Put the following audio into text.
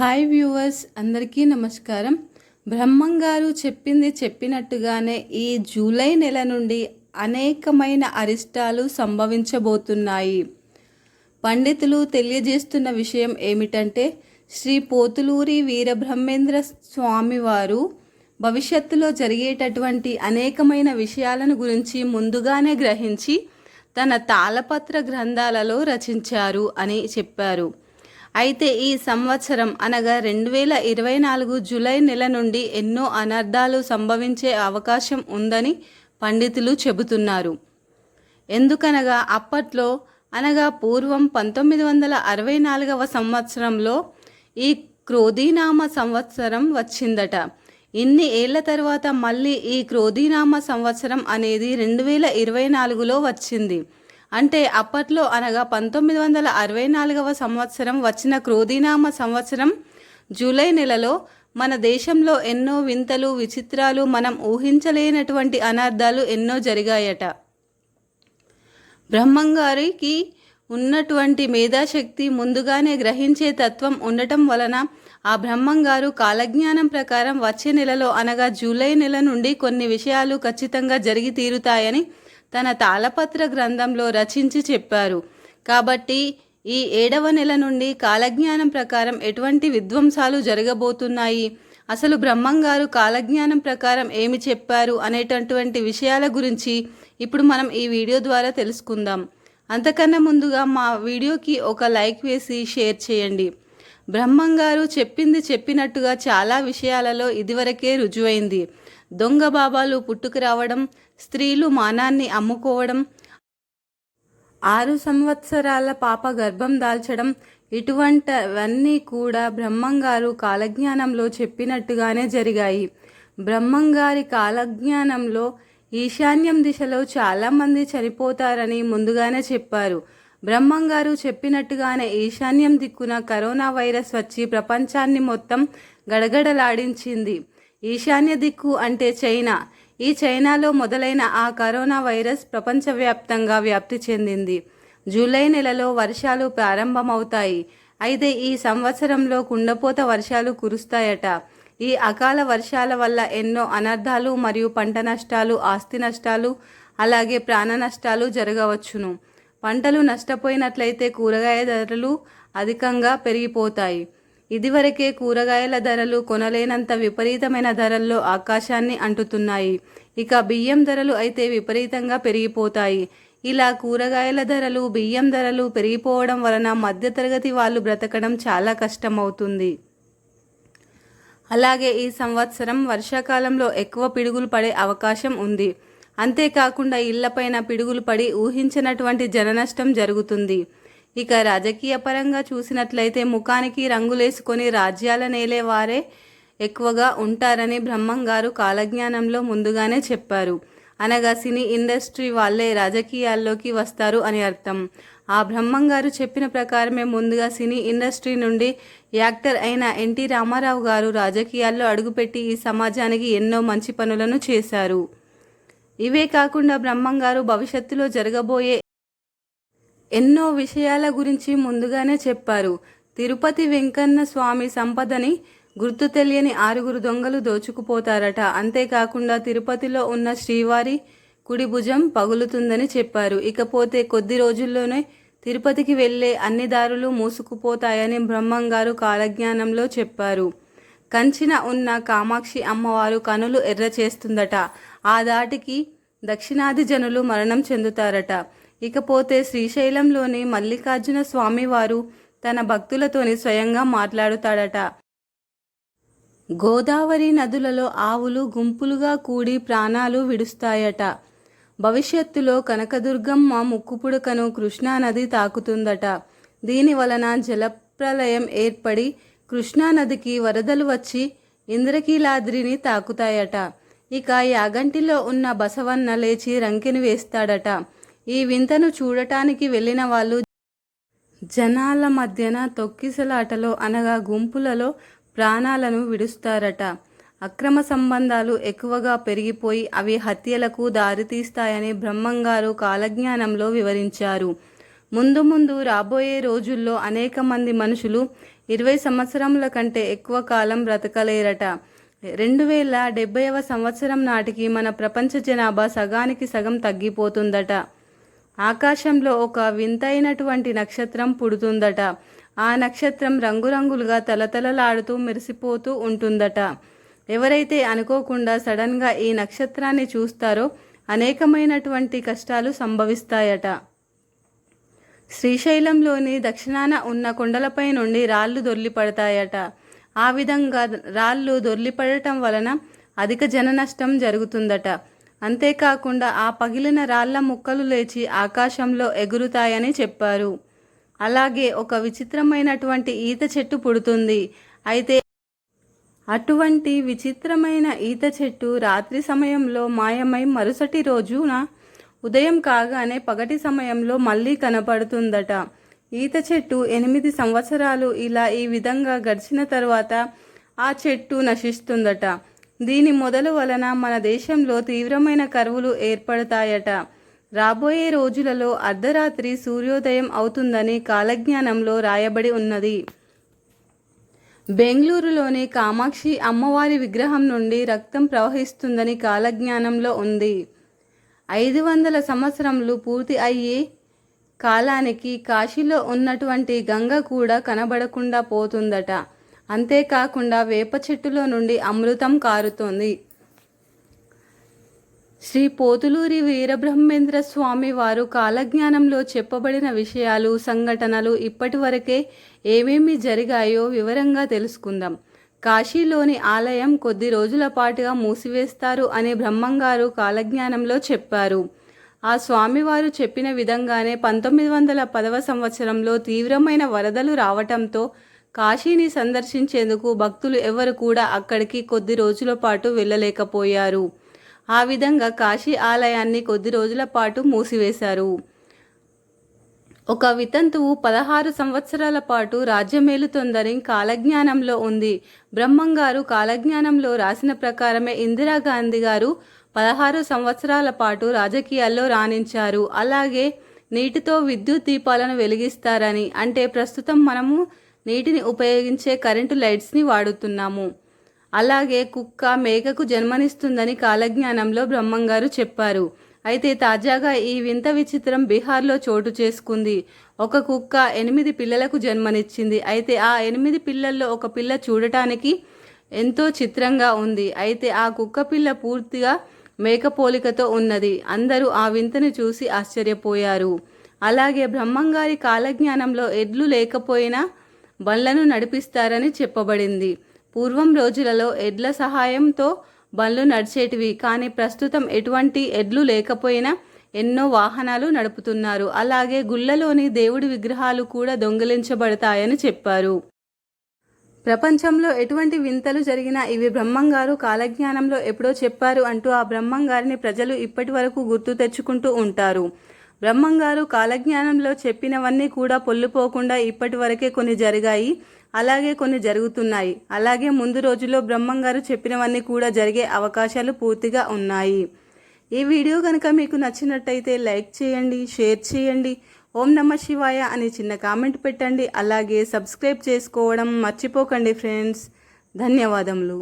Hi viewers అందరికీ నమస్కారం. బ్రహ్మం గారు చెప్పింది చెప్పినట్టుగానే ఈ జూలై నెల నుండి అనేకమైన అరిష్టాలు సంభవించబోతున్నాయి. పండితులు తెలియజేస్తున్న విషయం ఏమిటంటే శ్రీ పోతులూరి వీరబ్రహ్మేంద్ర స్వామివారు భవిష్యత్తులో జరిగేటటువంటి అనేకమైన విషయాలను గురించి ముందుగానే గ్రహించి తన తాళపత్ర గ్రంథాలలో రచించారు అని చెప్పారు. అయితే ఈ సంవత్సరం అనగా రెండు వేల ఇరవై నాలుగు జూలై నెల నుండి ఎన్నో అనర్థాలు సంభవించే అవకాశం ఉందని పండితులు చెబుతున్నారు. ఎందుకనగా అప్పట్లో అనగా పూర్వం పంతొమ్మిది వందల అరవై నాలుగవ సంవత్సరంలో ఈ క్రోధీనామ సంవత్సరం వచ్చిందట. ఇన్ని ఏళ్ళ తర్వాత మళ్ళీ ఈ క్రోధీనామ సంవత్సరం అనేది రెండు వేల ఇరవై నాలుగులో వచ్చింది. అంటే అప్పట్లో అనగా పంతొమ్మిది వందల అరవై నాలుగవ సంవత్సరం వచ్చిన క్రోధీనామ సంవత్సరం జూలై నెలలో మన దేశంలో ఎన్నో వింతలు విచిత్రాలు మనం ఊహించలేనటువంటి అనర్థాలు ఎన్నో జరిగాయట. బ్రహ్మంగారికి ఉన్నటువంటి మేధాశక్తి ముందుగానే గ్రహించే తత్వం ఉండటం వలన ఆ బ్రహ్మంగారు కాలజ్ఞానం ప్రకారం వచ్చే నెలలో అనగా జూలై నెల నుండి కొన్ని విషయాలు ఖచ్చితంగా జరిగి తీరుతాయని తన తాళపత్ర గ్రంథంలో రచించి చెప్పారు. కాబట్టి ఈ ఏడవ నెల నుండి కాలజ్ఞానం ప్రకారం ఎటువంటి విధ్వంసాలు జరగబోతున్నాయి? అసలు బ్రహ్మంగారు కాలజ్ఞానం ప్రకారం ఏమి చెప్పారు అనేటటువంటి విషయాల గురించి ఇప్పుడు మనం ఈ వీడియో ద్వారా తెలుసుకుందాం. అంతకన్నా ముందుగా మా వీడియోకి ఒక లైక్ వేసి షేర్ చేయండి. బ్రహ్మంగారు చెప్పింది చెప్పినట్టుగా చాలా విషయాలలో ఇదివరకే రుజువైంది. దొంగ బాబాలు పుట్టుకు రావడం స్త్రీలు మానాన్ని అమ్ముకోవడం ఆరు సంవత్సరాల పాప గర్భం దాల్చడం ఇటువంటివన్నీ కూడా బ్రహ్మంగారు కాలజ్ఞానంలో చెప్పినట్టుగానే జరిగాయి. బ్రహ్మంగారి కాలజ్ఞానంలో ఈశాన్యం దిశలో చాలామంది చనిపోతారని ముందుగానే చెప్పారు. బ్రహ్మంగారు చెప్పినట్టుగానే ఈశాన్యం దిక్కున కరోనా వైరస్ వచ్చి ప్రపంచాన్ని మొత్తం గడగడలాడించింది. ఈశాన్య దిక్కు అంటే చైనా. ఈ చైనాలో మొదలైన ఆ కరోనా వైరస్ ప్రపంచవ్యాప్తంగా వ్యాప్తి చెందింది. జూలై నెలలో వర్షాలు ప్రారంభమవుతాయి. అయితే ఈ సంవత్సరంలో కుండపోత వర్షాలు కురుస్తాయట. ఈ అకాల వర్షాల వల్ల ఎన్నో అనర్థాలు మరియు పంట నష్టాలు ఆస్తి నష్టాలు అలాగే ప్రాణ నష్టాలు జరగవచ్చును. పంటలు నష్టపోయినట్లయితే కూరగాయ ధరలు అధికంగా పెరిగిపోతాయి. ఇదివరకే కూరగాయల ధరలు కొనలేనంత విపరీతమైన ధరల్లో ఆకాశాన్ని అంటుతున్నాయి. ఇక బియ్యం ధరలు అయితే విపరీతంగా పెరిగిపోతాయి. ఇలా కూరగాయల ధరలు బియ్యం ధరలు పెరిగిపోవడం వలన మధ్యతరగతి వాళ్ళు బ్రతకడం చాలా కష్టమవుతుంది. అలాగే ఈ సంవత్సరం వర్షాకాలంలో ఎక్కువ పిడుగులు పడే అవకాశం ఉంది. అంతేకాకుండా ఇళ్ళపైన పిడుగులు పడి ఊహించినటువంటి జననష్టం జరుగుతుంది. ఇక రాజకీయ పరంగా చూసినట్లయితే ముఖానికి రంగులేసుకొని రాజ్యాల నేలే వారే ఎక్కువగా ఉంటారని బ్రహ్మం గారు కాలజ్ఞానంలో ముందుగానే చెప్పారు. అనగా సినీ ఇండస్ట్రీ వాళ్ళే రాజకీయాల్లోకి వస్తారు అని అర్థం. ఆ బ్రహ్మం గారు చెప్పిన ప్రకారమే ముందుగా సినీ ఇండస్ట్రీ నుండి యాక్టర్ అయిన ఎన్టీ రామారావు గారు రాజకీయాల్లో అడుగుపెట్టి ఈ సమాజానికి ఎన్నో మంచి పనులను చేశారు. ఇవే కాకుండా బ్రహ్మం గారు భవిష్యత్తులో జరగబోయే ఎన్నో విషయాల గురించి ముందుగానే చెప్పారు. తిరుపతి వెంకన్న స్వామి సంపదని గుర్తు తెలియని ఆరుగురు దొంగలు దోచుకుపోతారట. అంతేకాకుండా తిరుపతిలో ఉన్న శ్రీవారి కుడి భుజం పగులుతుందని చెప్పారు. ఇకపోతే కొద్ది రోజుల్లోనే తిరుపతికి వెళ్ళే అన్ని దారులు మూసుకుపోతాయని బ్రహ్మంగారు కాలజ్ఞానంలో చెప్పారు. కంచిన ఉన్న కామాక్షి అమ్మవారు కనులు ఎర్ర చేస్తుందట ఆ దాటికి దక్షిణాది జనులు మరణం చెందుతారట. ఇకపోతే శ్రీశైలంలోని మల్లికార్జున స్వామివారు తన భక్తులతోని స్వయంగా మాట్లాడుతాడట. గోదావరి నదులలో ఆవులు గుంపులుగా కూడి ప్రాణాలు విడుస్తాయట. భవిష్యత్తులో కనకదుర్గమ్మ ముక్కుపుడకను కృష్ణానది తాకుతుందట. దీని వలన జలప్రలయం ఏర్పడి కృష్ణానదికి వరదలు వచ్చి ఇంద్రకీలాద్రిని తాకుతాయట. ఇక యాగంటిలో ఉన్న బసవన్న లేచి రంకెని వేస్తాడట. ఈ వింతను చూడటానికి వెళ్ళిన వాళ్ళు జనాల మధ్యన తొక్కిసలాటలో అనగా గుంపులలో ప్రాణాలను విడుస్తారట. అక్రమ సంబంధాలు ఎక్కువగా పెరిగిపోయి అవి హత్యలకు దారితీస్తాయని బ్రహ్మంగారు కాలజ్ఞానంలో వివరించారు. ముందు ముందు రాబోయే రోజుల్లో అనేక మంది మనుషులు ఇరవై సంవత్సరముల కంటే ఎక్కువ కాలం బ్రతకలేరట. రెండు వేల డెబ్బైవ సంవత్సరం నాటికి మన ప్రపంచ జనాభా సగానికి సగం తగ్గిపోతుందట. ఆకాశంలో ఒక వింతైనటువంటి నక్షత్రం పుడుతుందట. ఆ నక్షత్రం రంగురంగులుగా తలతలలాడుతూ మెరిసిపోతూ ఉంటుందట. ఎవరైతే అనుకోకుండా సడన్గా ఈ నక్షత్రాన్ని చూస్తారో అనేకమైనటువంటి కష్టాలు సంభవిస్తాయట. శ్రీశైలంలోని దక్షిణాన ఉన్న కొండలపై నుండి రాళ్ళు దొర్లిపడతాయట. ఆ విధంగా రాళ్ళు దొర్లిపడటం వలన అధిక జన నష్టం జరుగుతుందట. అంతేకాకుండా ఆ పగిలిన రాళ్ళ ముక్కలు లేచి ఆకాశంలో ఎగురుతాయని చెప్పారు. అలాగే ఒక విచిత్రమైనటువంటి ఈత చెట్టు పుడుతుంది. అయితే అటువంటి విచిత్రమైన ఈత చెట్టు రాత్రి సమయంలో మాయమై మరుసటి రోజున ఉదయం కాగానే పగటి సమయంలో మళ్ళీ కనపడుతుందట. ఈత చెట్టు ఎనిమిది సంవత్సరాలు ఇలా ఈ విధంగా గడిచిన తర్వాత ఆ చెట్టు నశిస్తుందట. దీని మొదలు వలన మన దేశంలో తీవ్రమైన కరువులు ఏర్పడతాయట. రాబోయే రోజులలో అర్ధరాత్రి సూర్యోదయం అవుతుందని కాలజ్ఞానంలో రాయబడి ఉన్నది. బెంగళూరులోని కామాక్షి అమ్మవారి విగ్రహం నుండి రక్తం ప్రవహిస్తుందని కాలజ్ఞానంలో ఉంది. ఐదు వందల సంవత్సరములు పూర్తి అయ్యే కాలానికి కాశీలో ఉన్నటువంటి గంగ కూడా కనబడకుండా పోతుందట. అంతేకాకుండా వేప చెట్టులో నుండి అమృతం కారుతోంది. శ్రీ పోతులూరి వీరబ్రహ్మేంద్ర స్వామి వారు కాలజ్ఞానంలో చెప్పబడిన విషయాలు సంఘటనలు ఇప్పటి వరకే ఏమేమి జరిగాయో వివరంగా తెలుసుకుందాం. కాశీలోని ఆలయం కొద్ది రోజుల పాటుగా మూసివేస్తారు అని బ్రహ్మంగారు కాలజ్ఞానంలో చెప్పారు. ఆ స్వామివారు చెప్పిన విధంగానే పంతొమ్మిది వందల పదవ సంవత్సరంలో తీవ్రమైన వరదలు రావటంతో కాశీని సందర్శించేందుకు భక్తులు ఎవరు కూడా అక్కడికి కొద్ది రోజుల పాటు వెళ్ళలేకపోయారు. ఆ విధంగా కాశీ ఆలయాన్ని కొద్ది రోజుల పాటు మూసివేశారు. ఒక వితంతువు పదహారు సంవత్సరాల పాటు రాజ్యమేలుతోందని కాలజ్ఞానంలో ఉంది. బ్రహ్మంగారు కాలజ్ఞానంలో రాసిన ప్రకారమే ఇందిరాగాంధీ గారు పదహారు సంవత్సరాల పాటు రాజకీయాల్లో రాణించారు. అలాగే నీటితో విద్యుత్ దీపాలను వెలిగిస్తారని అంటే ప్రస్తుతం మనము నీటిని ఉపయోగించే కరెంటు లైట్స్ని వాడుతున్నాము. అలాగే కుక్క మేకకు జన్మనిస్తుందని కాలజ్ఞానంలో బ్రహ్మంగారు చెప్పారు. అయితే తాజాగా ఈ వింత విచిత్రం బీహార్లో చోటు చేసుకుంది. ఒక కుక్క ఎనిమిది పిల్లలకు జన్మనిచ్చింది. అయితే ఆ ఎనిమిది పిల్లల్లో ఒక పిల్ల చూడటానికి ఎంతో చిత్రంగా ఉంది. అయితే ఆ కుక్క పిల్ల పూర్తిగా మేకపోలికతో ఉన్నది. అందరూ ఆ వింతను చూసి ఆశ్చర్యపోయారు. అలాగే బ్రహ్మంగారి కాలజ్ఞానంలో ఎడ్లు లేకపోయినా బండ్లను నడిపిస్తారని చెప్పబడింది. పూర్వం రోజులలో ఎడ్ల సహాయంతో బండ్లు నడిచేటివి కానీ ప్రస్తుతం ఎటువంటి ఎడ్లు లేకపోయినా ఎన్నో వాహనాలు నడుపుతున్నారు. అలాగే గుళ్ళలోని దేవుడి విగ్రహాలు కూడా దొంగిలించబడతాయని చెప్పారు. ప్రపంచంలో ఎటువంటి వింతలు జరిగినా ఇవి బ్రహ్మంగారు కాలజ్ఞానంలో ఎప్పుడో చెప్పారు అంటూ ఆ బ్రహ్మంగారిని ప్రజలు ఇప్పటి వరకు గుర్తు తెచ్చుకుంటూ ఉంటారు. బ్రహ్మంగారు కాలజ్ఞానంలో చెప్పినవన్నీ కూడా పొల్లుపోకుండా ఇప్పటి వరకే కొన్ని జరిగాయి. అలాగే కొన్ని జరుగుతున్నాయి. అలాగే ముందు రోజుల్లో బ్రహ్మంగారు చెప్పినవన్నీ కూడా జరిగే అవకాశాలు పూర్తిగా ఉన్నాయి. ఈ వీడియో కనుక మీకు నచ్చినట్టయితే లైక్ చేయండి షేర్ చేయండి. ఓం నమ శివాయ అని చిన్న కామెంట్ పెట్టండి. అలాగే సబ్స్క్రైబ్ చేసుకోవడం మర్చిపోకండి ఫ్రెండ్స్. ధన్యవాదములు.